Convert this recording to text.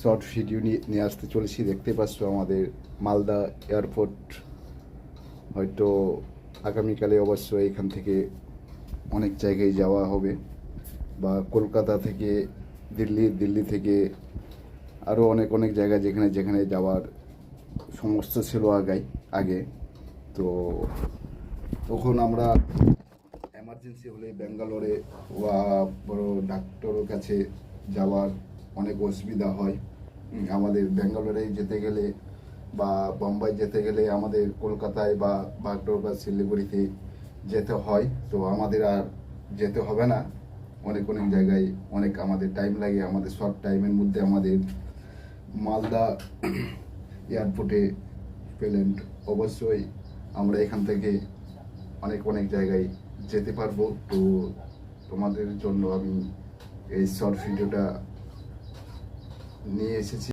Short video নিয়ে নিয়ে আসতে চলেছি। দেখতে পাচ্ছ আমাদের মালদা এয়ারপোর্ট। হয়তো আগামীকালে অবশ্য এখান থেকে অনেক জায়গায় যাওয়া হবে বা কলকাতা থেকে দিল্লি দিল্লি থেকে আরও অনেক অনেক জায়গা যেখানে যেখানে যাওয়ার সমস্যা ছিল আগাই, আগে। তো তখন আমরা এমার্জেন্সি হলে ব্যাঙ্গালোরে বা বড় ডাক্তারের কাছে যাওয়ার অনেক অসুবিধা হয়। আমাদের ব্যাঙ্গালোরে যেতে গেলে বা বোম্বাই যেতে গেলে আমাদের কলকাতায় বা বাগডোর বা শিলিগুড়িতে যেতে হয়। তো আমাদের আর যেতে হবে না। অনেক অনেক জায়গায় অনেক আমাদের টাইম লাগে। আমাদের শর্ট টাইমের মধ্যে আমাদের মালদা এয়ারপোর্টে পেলেন। অবশ্যই আমরা এখান থেকে অনেক অনেক জায়গায় যেতে পারব। তো তোমাদের জন্য আমি এই শর্ট ভিডিওটা নিয়ে এসেছি